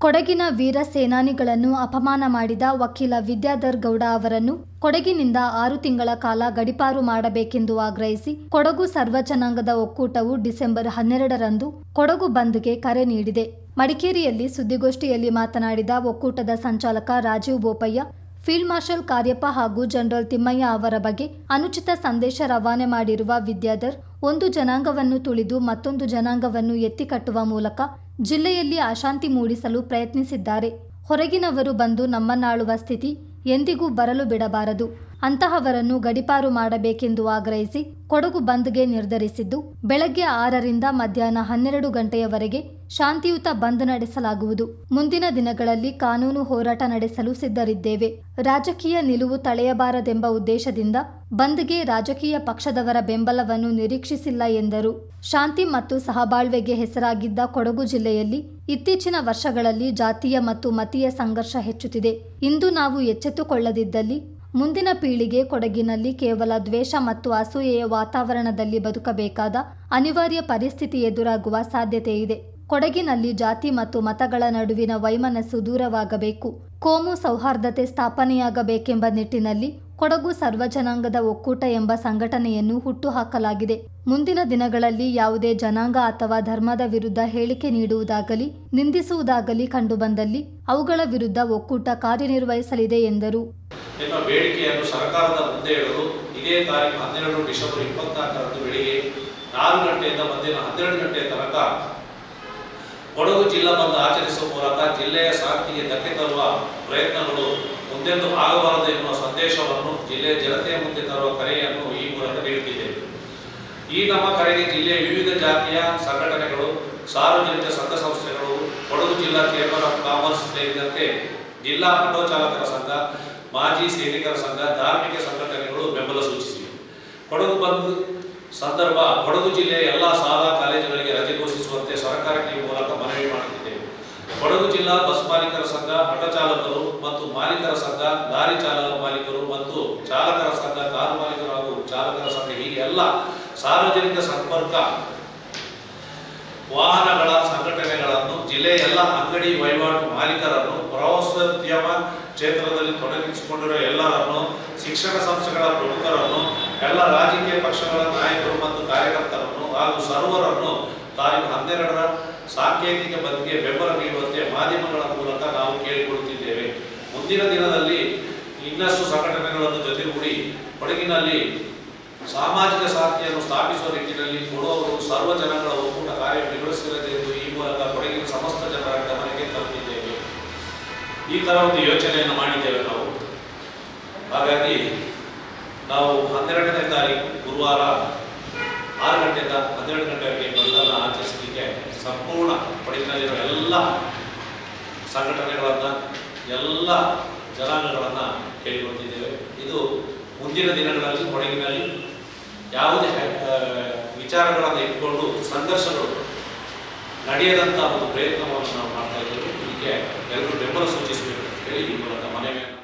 ಕೊಡಗಿನ ವೀರ ಸೇನಾನಿಗಳನ್ನು ಅಪಮಾನ ಮಾಡಿದ ವಕೀಲ ವಿದ್ಯಾಧರ್ ಗೌಡ ಅವರನ್ನು ಕೊಡಗಿನಿಂದ ಆರು ತಿಂಗಳ ಕಾಲ ಗಡಿಪಾರು ಮಾಡಬೇಕೆಂದು ಆಗ್ರಹಿಸಿ ಕೊಡಗು ಸರ್ವ ಜನಾಂಗದ ಒಕ್ಕೂಟವು ಡಿಸೆಂಬರ್ ಹನ್ನೆರಡರಂದು ಕೊಡಗು ಬಂದ್ಗೆ ಕರೆ ನೀಡಿದೆ. ಮಡಿಕೇರಿಯಲ್ಲಿ ಸುದ್ದಿಗೋಷ್ಠಿಯಲ್ಲಿ ಮಾತನಾಡಿದ ಒಕ್ಕೂಟದ ಸಂಚಾಲಕ ರಾಜೀವ್ ಬೋಪಯ್ಯ, ಫೀಲ್ಡ್ ಮಾರ್ಷಲ್ ಕಾರ್ಯಪ್ಪ ಹಾಗೂ ಜನರಲ್ ತಿಮ್ಮಯ್ಯ ಅವರ ಬಗ್ಗೆ ಅನುಚಿತ ಸಂದೇಶ ರವಾನೆ ಮಾಡಿರುವ ವಿದ್ಯಾಧರ್ ಒಂದು ಜನಾಂಗವನ್ನು ತುಳಿದು ಮತ್ತೊಂದು ಜನಾಂಗವನ್ನು ಎತ್ತಿಕಟ್ಟುವ ಮೂಲಕ ಜಿಲ್ಲೆಯಲ್ಲಿ ಅಶಾಂತಿ ಮೂಡಿಸಲು ಪ್ರಯತ್ನಿಸಿದ್ದಾರೆ. ಹೊರಗಿನವರು ಬಂದು ನಮ್ಮನ್ನಾಳುವ ಸ್ಥಿತಿ ಎಂದಿಗೂ ಬರಲು ಬಿಡಬಾರದು. ಅಂತಹವರನ್ನು ಗಡಿಪಾರು ಮಾಡಬೇಕೆಂದು ಆಗ್ರಹಿಸಿ ಕೊಡಗು ಬಂದ್ಗೆ ನಿರ್ಧರಿಸಿದ್ದು, ಬೆಳಗ್ಗೆ ಆರರಿಂದ ಮಧ್ಯಾಹ್ನ ಹನ್ನೆರಡು ಗಂಟೆಯವರೆಗೆ ಶಾಂತಿಯುತ ಬಂದ್ ನಡೆಸಲಾಗುವುದು. ಮುಂದಿನ ದಿನಗಳಲ್ಲಿ ಕಾನೂನು ಹೋರಾಟ ನಡೆಸಲು ಸಿದ್ಧರಿದ್ದೇವೆ. ರಾಜಕೀಯ ನಿಲುವು ತಳೆಯಬಾರದೆಂಬ ಉದ್ದೇಶದಿಂದ ಬಂದ್ಗೆ ರಾಜಕೀಯ ಪಕ್ಷದವರ ಬೆಂಬಲವನ್ನು ನಿರೀಕ್ಷಿಸಿಲ್ಲ ಎಂದರು. ಶಾಂತಿ ಮತ್ತು ಸಹಬಾಳ್ವೆಗೆ ಹೆಸರಾಗಿದ್ದ ಕೊಡಗು ಜಿಲ್ಲೆಯಲ್ಲಿ ಇತ್ತೀಚಿನ ವರ್ಷಗಳಲ್ಲಿ ಜಾತಿಯ ಮತ್ತು ಮತೀಯ ಸಂಘರ್ಷ ಹೆಚ್ಚುತ್ತಿದೆ. ಇಂದು ನಾವು ಎಚ್ಚೆತ್ತುಕೊಳ್ಳದಿದ್ದಲ್ಲಿ ಮುಂದಿನ ಪೀಳಿಗೆ ಕೊಡಗಿನಲ್ಲಿ ಕೇವಲ ದ್ವೇಷ ಮತ್ತು ಅಸೂಯೆಯ ವಾತಾವರಣದಲ್ಲಿ ಬದುಕಬೇಕಾದ ಅನಿವಾರ್ಯ ಪರಿಸ್ಥಿತಿ ಎದುರಾಗುವ ಸಾಧ್ಯತೆ ಇದೆ. ಕೊಡಗಿನಲ್ಲಿ ಜಾತಿ ಮತ್ತು ಮತಗಳ ನಡುವಿನ ವೈಮನಸ್ಸು ದೂರವಾಗಬೇಕು. ಕೋಮು ಸೌಹಾರ್ದತೆ ಸ್ಥಾಪನೆಯಾಗಬೇಕೆಂಬ ನಿಟ್ಟಿನಲ್ಲಿ ಕೊಡಗು ಸರ್ವಜನಾಂಗದ ಒಕ್ಕೂಟ ಎಂಬ ಸಂಘಟನೆಯನ್ನು ಹುಟ್ಟುಹಾಕಲಾಗಿದೆ. ಮುಂದಿನ ದಿನಗಳಲ್ಲಿ ಯಾವುದೇ ಜನಾಂಗ ಅಥವಾ ಧರ್ಮದ ವಿರುದ್ಧ ಹೇಳಿಕೆ ನೀಡುವುದಾಗಲಿ, ನಿಂದಿಸುವುದಾಗಲಿ ಕಂಡುಬಂದಲ್ಲಿ ಅವುಗಳ ವಿರುದ್ಧ ಒಕ್ಕೂಟ ಕಾರ್ಯನಿರ್ವಹಿಸಲಿದೆ ಎಂದರು. ನಿಮ್ಮ ಬೇಡಿಕೆಯನ್ನು ಸರ್ಕಾರದ ಮುಂದೆ ಇಡಲು ಇದೇ ತಾರೀಕು ಹನ್ನೆರಡು ಡಿಸೆಂಬರ್ ಇಪ್ಪತ್ನಾಲ್ಕರಂದು ಬೆಳಿಗ್ಗೆ ನಾಲ್ಕು ಗಂಟೆಯಿಂದ ಮಧ್ಯಾಹ್ನ ಹನ್ನೆರಡು ಗಂಟೆಯ ತನಕ ಕೊಡಗು ಜಿಲ್ಲಾ ಬಂದ್ ಆಚರಿಸುವ ಮೂಲಕ ಜಿಲ್ಲೆಯ ಶಾಂತಿಗೆ ಧಕ್ಕೆ ತರುವ ಪ್ರಯತ್ನಗಳು ಮುಂದೆಂದು ಆಗಬಾರದು ಎನ್ನುವ ಸಂದೇಶವನ್ನು ಜಿಲ್ಲೆಯ ಜನತೆಯ ಮುಂದೆ ತರುವ ಕರೆಯನ್ನು ಈ ಮೂಲಕ ನೀಡುತ್ತಿದ್ದೇವೆ. ಈ ನಮ್ಮ ಕರೆಗೆ ಜಿಲ್ಲೆಯ ವಿವಿಧ ಜಾತಿಯ ಸಂಘಟನೆಗಳು, ಸಾರ್ವಜನಿಕ ಸಂಘ ಸಂಸ್ಥೆಗಳು, ಕೊಡಗು ಜಿಲ್ಲಾ ಚೇಂಬರ್ ಆಫ್ ಕಾಮರ್ಸ್ ಸೇರಿದಂತೆ ಜಿಲ್ಲಾ ಆಟೋ ಚಾಲಕರ ಸಂಘ ಮಾಜಿ ಸೈನಿಕರ ಸಂಘ, ಧಾರ್ಮಿಕ ಸಂಘಟನೆಗಳು ಬೆಂಬಲ ಸೂಚಿಸಿವೆ. ಕೊಡಗು ಬಂದ್ ಸಂದರ್ಭ, ಕೊಡಗು ಜಿಲ್ಲೆಯ ಎಲ್ಲ ಶಾಲಾ ಕಾಲೇಜುಗಳಿಗೆ ರಜೆ ಘೋಷಿಸುವಂತೆ ಸರ್ಕಾರಕ್ಕೆ ಮೂಲಕ ಮನವಿ ಮಾಡುತ್ತಿದ್ದೇವೆ ಕೊಡಗು ಜಿಲ್ಲಾ ಬಸ್ ಮಾಲೀಕರ ಸಂಘ ಆಟೋ ಚಾಲಕರು ಮತ್ತು ಮಾಲೀಕರ ಸಂಘ ಲಾರಿ ಚಾಲಕ ಮಾಲೀಕರು ಮತ್ತು ಚಾಲಕರ ಸಂಘ, ಕಾರು ಮಾಲೀಕರು ಹಾಗೂ ಚಾಲಕರ ಸಂಘ, ಹೀಗೆ ಎಲ್ಲ ಸಾರ್ವಜನಿಕ ಸಂಪರ್ಕ ವಾಹನಗಳ ಸಂಘಟನೆಗಳನ್ನು ಜಿಲ್ಲೆಯ ಎಲ್ಲ ಅಂಗಡಿ, ವಹಿವಾಟು ಮಾಲೀಕರನ್ನು ಪ್ರವಾಸೋದ್ಯಮ ಕ್ಷೇತ್ರದಲ್ಲಿ ತೊಡಗಿಸಿಕೊಂಡಿರೋ ಎಲ್ಲರನ್ನು ಶಿಕ್ಷಣ ಸಂಸ್ಥೆಗಳ ಪ್ರಮುಖರನ್ನು, ಎಲ್ಲ ರಾಜಕೀಯ ಪಕ್ಷಗಳ ನಾಯಕರು ಮತ್ತು ಕಾರ್ಯಕರ್ತರನ್ನು ಹಾಗೂ ಸರ್ವರನ್ನು ತಾರೀಕು ಹನ್ನೆರಡರ ಸಾಂಕೇತಿಕ ಬದಿಗೆ ಬೆಂಬಲ ನೀಡುವಂತೆ ಮಾಧ್ಯಮಗಳ ಮೂಲಕ ನಾವು ಕೇಳಿಕೊಳ್ಳುತ್ತಿದ್ದೇವೆ. ಮುಂದಿನ ದಿನದಲ್ಲಿ ಇನ್ನಷ್ಟು ಸಂಘಟನೆಗಳನ್ನು ಜೊತೆಗೂಡಿ ಕೊಡಗಿನಲ್ಲಿ ಸಾಮಾಜಿಕ ಶಾಂತಿಯನ್ನು ಸ್ಥಾಪಿಸುವ ನಿಟ್ಟಿನಲ್ಲಿ ಕೊಡುವವರು ಸರ್ವ ಜನಗಳ ಒಕ್ಕೂಟ ಕಾರ್ಯ ಎಂದು ಈ ಮೂಲಕ ಕೊಡಗಿನ ಸಮಸ್ತ ಜನರ ಗಮನಕ್ಕೆ ತರುತ್ತಿದ್ದೇವೆ ಈ ಥರ ಒಂದು ಯೋಚನೆಯನ್ನು ಮಾಡಿದ್ದೇವೆ ನಾವು. ಹಾಗಾಗಿ ನಾವು ಹನ್ನೆರಡನೇ ತಾರೀಕು ಗುರುವಾರ ಆರು ಗಂಟೆಯಿಂದ ಹನ್ನೆರಡು ಗಂಟೆವರೆಗೆ ಬಂದನ್ನು ಆಚರಿಸಲಿಕ್ಕೆ ಸಂಪೂರ್ಣ ಕೊಡಗಿನಲ್ಲಿರುವ ಎಲ್ಲ ಸಂಘಟನೆಗಳನ್ನು, ಎಲ್ಲ ಜನಾಂಗಗಳನ್ನು ಕೇಳಿಕೊಳ್ತಿದ್ದೇವೆ. ಇದು ಮುಂದಿನ ದಿನಗಳಲ್ಲಿ, ಕೊಡಗಿನಲ್ಲಿ ಯಾವುದೇ ವಿಚಾರಗಳನ್ನು ಇಟ್ಕೊಂಡು, ಸಂಘರ್ಷಗಳು ನಡೆಯದಂಥ ಒಂದು ಪ್ರಯತ್ನವನ್ನು ನಾವು ಮಾಡ್ತಾ ಇದ್ದೇವೆ. ಇದಕ್ಕೆ ಎಲ್ಲರೂ ಬೆಂಬಲ ಸೂಚಿಸಬೇಕು ಅಂತ ಹೇಳಿ ಈ ಮೂಲಕ ಮನವಿಯನ್ನು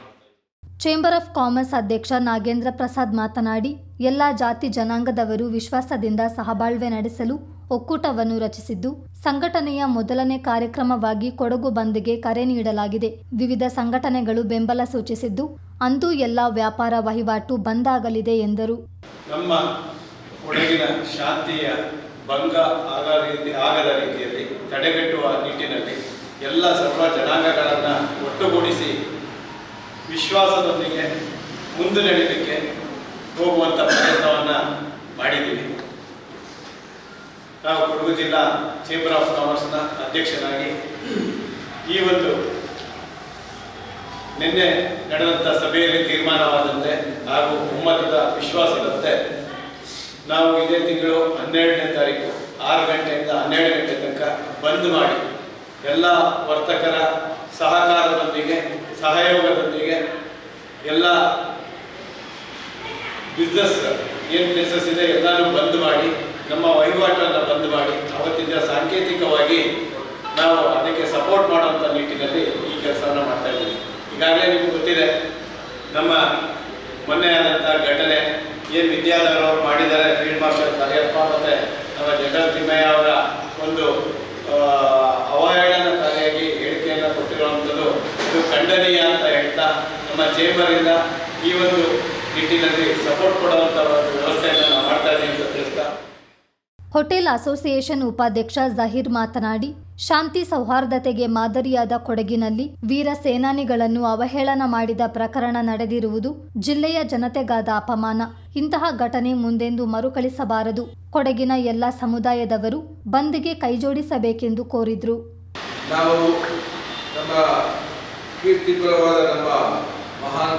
ಚೇಂಬರ್ ಆಫ್ ಕಾಮರ್ಸ್ ಅಧ್ಯಕ್ಷ ನಾಗೇಂದ್ರ ಪ್ರಸಾದ್ ಮಾತನಾಡಿ ಎಲ್ಲ ಜಾತಿ ಜನಾಂಗದವರು ವಿಶ್ವಾಸದಿಂದ ಸಹಬಾಳ್ವೆ ನಡೆಸಲು ಒಕ್ಕೂಟವನ್ನು ರಚಿಸಿದ್ದು ಸಂಘಟನೆಯ ಮೊದಲನೇ ಕಾರ್ಯಕ್ರಮವಾಗಿ ಕೊಡಗು ಬಂದ್ಗೆ ಕರೆ ನೀಡಲಾಗಿದೆ. ವಿವಿಧ ಸಂಘಟನೆಗಳು ಬೆಂಬಲ ಸೂಚಿಸಿದ್ದು ಅಂದು ಎಲ್ಲ ವ್ಯಾಪಾರ ವಹಿವಾಟು ಬಂದ್ ಆಗಲಿದೆ ಎಂದರು. ನಮ್ಮ ಕೊಡಗಿನ ಶಾಂತಿಯ ಭಂಗ ಆಗ ರೀತಿ ಆಗದ ರೀತಿಯಲ್ಲಿ ತಡೆಗಟ್ಟುವ ನಿಟ್ಟಿನಲ್ಲಿ ಎಲ್ಲ ಸರ್ವ ಜನಾಂಗಗಳನ್ನು ಒಟ್ಟುಗೂಡಿಸಿ ವಿಶ್ವಾಸದೊಂದಿಗೆ ಮುಂದೆ ನಡೀಲಿಕ್ಕೆ ಹೋಗುವಂಥ ಪ್ರಯತ್ನವನ್ನು ಮಾಡಿದ್ದೀವಿ. ನಾವು ಕೊಡಗು ಜಿಲ್ಲಾ ಚೇಂಬರ್ ಆಫ್ ಕಾಮರ್ಸ್ನ ಅಧ್ಯಕ್ಷನಾಗಿ ಈ ಒಂದು ನಿನ್ನೆ ನಡೆದಂಥ ಸಭೆಯಲ್ಲಿ ತೀರ್ಮಾನವಾದಂತೆ ಹಾಗೂ ಒಮ್ಮತದ ವಿಶ್ವಾಸದಂತೆ ನಾವು ಇದೇ ತಿಂಗಳು ಹನ್ನೆರಡನೇ ತಾರೀಕು, ಆರು ಗಂಟೆಯಿಂದ ಹನ್ನೆರಡು ಗಂಟೆ ತನಕ ಬಂದ್ ಮಾಡಿ, ಎಲ್ಲ ವರ್ತಕರ ಸಹಕಾರದೊಂದಿಗೆ, ಸಹಯೋಗದೊಂದಿಗೆ ಎಲ್ಲ ಬಿಸ್ನೆಸ್ ಏನು ಪ್ಲೇಸಸ್ ಇದೆ ಎಲ್ಲನೂ ಬಂದ್ ಮಾಡಿ, ನಮ್ಮ ವಹಿವಾಟನ್ನು ಬಂದ್ ಮಾಡಿ, ಅವತ್ತಿಂದ ಸಾಂಕೇತಿಕವಾಗಿ ನಾವು ಅದಕ್ಕೆ ಸಪೋರ್ಟ್ ಮಾಡುವಂಥ ನಿಟ್ಟಿನಲ್ಲಿ ಈ ಕೆಲಸವನ್ನು ಮಾಡ್ತಾ ಇದ್ದೀವಿ. ಈಗಾಗಲೇ ನಿಮ್ಗೆ ಗೊತ್ತಿದೆ, ನಮ್ಮ ಮೊನ್ನೆ ಆದಂಥ ಘಟನೆ ಏನು ವಿದ್ಯಾಧರ್ ಅವರು ಮಾಡಿದ್ದಾರೆ ಫೀಲ್ಡ್ ಮಾಸ್ಟರ್ ಕಾರ್ಯಪ್ಪ ಮತ್ತು ನಮ್ಮ ಜನರಲ್ ತಿಮ್ಮಯ್ಯ ಅವರ ಒಂದು ಅವಹೇಳನಕಾರಿಯಾಗಿ ಹೇಳಿಕೆಯನ್ನು ಕೊಟ್ಟಿರುವಂಥದ್ದು ಇದು ಖಂಡನೀಯ ಅಂತ ಹೇಳ್ತಾ ನಮ್ಮ ಚೇಂಬರಿಂದ ಈ ಒಂದು ನಿಟ್ಟಿನಲ್ಲಿ ಸಪೋರ್ಟ್ ಕೊಡುವಂಥ ಒಂದು ವ್ಯವಸ್ಥೆಯನ್ನು ನಾವು ಮಾಡ್ತಾ ಇದ್ದೀವಿ ಅಂತ ತಿಳಿಸ್ತಾ. ಹೋಟೆಲ್ ಅಸೋಸಿಯೇಷನ್ ಉಪಾಧ್ಯಕ್ಷ ಜಹೀರ್ ಮಾತನಾಡಿ ಶಾಂತಿ ಸೌಹಾರ್ದತೆಗೆ ಮಾದರಿಯಾದ ಕೊಡಗಿನಲ್ಲಿ ವೀರ ಸೇನಾನಿಗಳನ್ನು ಅವಹೇಳನ ಮಾಡಿದ ಪ್ರಕರಣ ನಡೆದಿರುವುದು ಜಿಲ್ಲೆಯ ಜನತೆಗಾದ ಅಪಮಾನ. ಇಂತಹ ಘಟನೆ ಮುಂದೆಂದು ಮರುಕಳಿಸಬಾರದು. ಕೊಡಗಿನ ಎಲ್ಲ ಸಮುದಾಯದವರು ಬಂದ್ಗೆ ಕೈಜೋಡಿಸಬೇಕೆಂದು ಕೋರಿದ್ರು. ನಾವು ನಮ್ಮ ಕೀರ್ತಿಪರವಾದ ನಮ್ಮ ಮಹಾನ್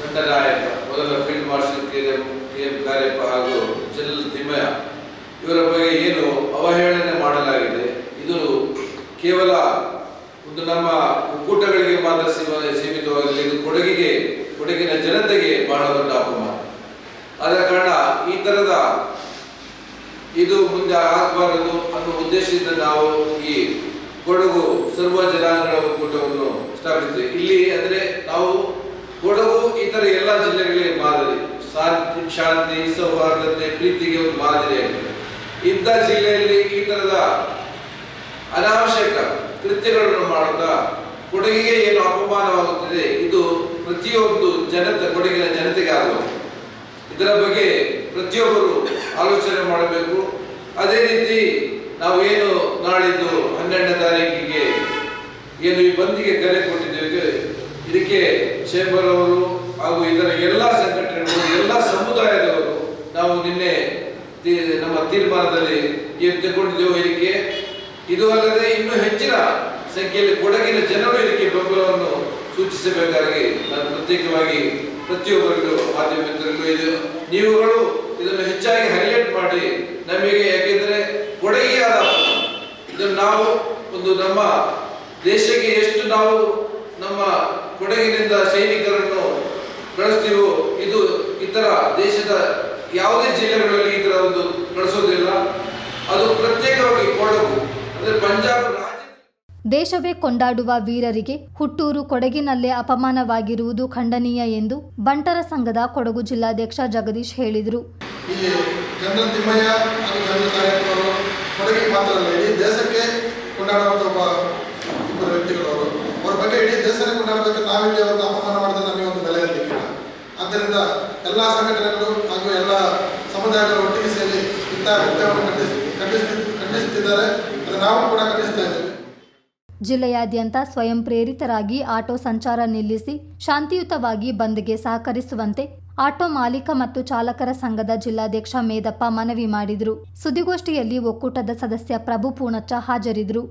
ದಂಡನಾಯಕ, ಮೊದಲ field marshal K M Cariappa ಹಾಗೂ ಜನರಲ್ ತಿಮ್ಮಯ್ಯ, ಇವರ ಬಗ್ಗೆ ಏನು ಅವಹೇಳನೆ ಮಾಡಲಾಗಿದೆ, ಇದು ಕೇವಲ ಒಂದು ನಮ್ಮ ಒಕ್ಕೂಟಗಳಿಗೆ ಮಾತ್ರ ಸೀಮಿತವಾಗಲಿ ಇದು ಕೊಡಗಿಗೆ, ಕೊಡಗಿನ ಜನತೆಗೆ ಬಹಳ ದೊಡ್ಡ ಅಪಮಾನ. ಆದ ಕಾರಣ ಈ ತರದ ಇದು ಮುಂದೆ ಆಗಬಾರದು ಅನ್ನೋ ಉದ್ದೇಶದಿಂದ ನಾವು ಈ ಕೊಡಗು ಸರ್ವ ಜನಾಂಗಗಳ ಒಕ್ಕೂಟವನ್ನು ಸ್ಥಾಪಿಸಿದ್ವಿ ಇಲ್ಲಿ ಅಂದ್ರೆ ನಾವು ಕೊಡಗು ಇತರ ಎಲ್ಲ ಜಿಲ್ಲೆಗಳಿಗೆ ಮಾದರಿ. ಶಾಂತಿ ಶಾಂತಿ, ಸೌಹಾರ್ದತೆ, ಪ್ರೀತಿಗೆ ಒಂದು ಮಾದರಿ ಇಂಥ ಜಿಲ್ಲೆಯಲ್ಲಿ ಈ ತರದ ಅನಾವಶ್ಯಕ ಕೃತ್ಯಗಳನ್ನು ಮಾಡುತ್ತಾ ಕೊಡಗಿಗೆ ಏನು ಅಪಮಾನವಾಗುತ್ತಿದೆ? ಇದು ಪ್ರತಿಯೊಂದು ಜನತೆ, ಕೊಡಗಿನ ಜನತೆಗೆ ಆಗುವುದು. ಇದರ ಬಗ್ಗೆ ಪ್ರತಿಯೊಬ್ಬರು ಆಲೋಚನೆ ಮಾಡಬೇಕು. ಅದೇ ರೀತಿ ನಾವು ಏನು ನಾಳಿದ್ದು ಹನ್ನೆರಡನೇ ತಾರೀಕಿಗೆ ಏನು ಈ ಬಂದಿಗೆ ಕರೆ ಕೊಟ್ಟಿದ್ದೇವೆ. ಇದಕ್ಕೆ ಚೇಂಬರ್ ಅವರು ಹಾಗೂ ಇದರ ಎಲ್ಲ ಸಂಘಟನೆಗಳು, ಎಲ್ಲ ಸಮುದಾಯದವರು ನಾವು ನಿನ್ನೆ ನಮ್ಮ ತೀರ್ಮಾನದಲ್ಲಿ ಏನು ತಗೊಂಡಿದ್ದೇವೆ ಇದಕ್ಕೆ ಇದು ಅಲ್ಲದೆ ಇನ್ನೂ ಹೆಚ್ಚಿನ ಸಂಖ್ಯೆಯಲ್ಲಿ ಕೊಡಗಿನ ಜನರು ಇದಕ್ಕೆ ಬೆಂಬಲವನ್ನು ಸೂಚಿಸಬೇಕಾಗಿ ನಾನು ಪ್ರತ್ಯೇಕವಾಗಿ ಪ್ರತಿಯೊಬ್ಬರಿಗೂ ಮಾಧ್ಯಮ ಇದು ನೀವುಗಳು ಇದನ್ನು ಹೆಚ್ಚಾಗಿ ಹೈಲೈಟ್ ಮಾಡಿ ನಮಗೆ ಯಾಕೆಂದರೆ ಕೊಡಗಿಯಾದ. ಇದನ್ನು ನಾವು ಒಂದು ನಮ್ಮ ದೇಶಕ್ಕೆ ಎಷ್ಟು ನಾವು ನಮ್ಮ ಕೊಡಗಿನಿಂದ ಸೈನಿಕರನ್ನು ಬಳಸ್ತೀವೋ ಇದು ಇತರ ದೇಶದ ಯಾವುದೇ ಜಿಲ್ಲೆಗಳಲ್ಲಿ ಈ ಥರ ಒಂದು ಕಳಿಸೋದಿಲ್ಲ ಅದು ಪ್ರತ್ಯೇಕವಾಗಿ ಕೊಡಗು ದೇಶವೇ ಕೊಂಡಾಡುವ ವೀರರಿಗೆ ಹುಟ್ಟೂರು ಕೊಡಗಿನಲ್ಲೇ ಅಪಮಾನವಾಗಿರುವುದು ಖಂಡನೀಯ ಎಂದು ಬಂಟರ ಸಂಘದ ಕೊಡಗು ಜಿಲ್ಲಾಧ್ಯಕ್ಷ ಜಗದೀಶ್ ಹೇಳಿದರು. ಆದ್ದರಿಂದ ಎಲ್ಲ ಸಂಘಟನೆಗಳು ಹಾಗೂ ಎಲ್ಲ ಸಮುದಾಯಗಳು ಒಟ್ಟಿಗೆ ಸೇರಿ ಕೃತ್ಯವನ್ನು ಖಂಡಿಸ್ ನಾವು ಜಿಲ್ಲೆಯಾದ್ಯಂತ ಸ್ವಯಂ ಪ್ರೇರಿತರಾಗಿ ಆಟೋ ಸಂಚಾರ ನಿಲ್ಲಿಸಿ ಶಾಂತಿಯುತವಾಗಿ ಬಂದ್ಗೆ ಸಹಕರಿಸುವಂತೆ ಆಟೋ ಮಾಲೀಕ ಮತ್ತು ಚಾಲಕರ ಸಂಘದ ಜಿಲ್ಲಾಧ್ಯಕ್ಷ ಮೇದಪ್ಪ ಮನವಿ ಮಾಡಿದರು. ಸುದ್ದಿಗೋಷ್ಠಿಯಲ್ಲಿ ಒಕ್ಕೂಟದ ಸದಸ್ಯ ಪ್ರಭು ಪೂಣಚ್ಚ ಹಾಜರಿದ್ದರು.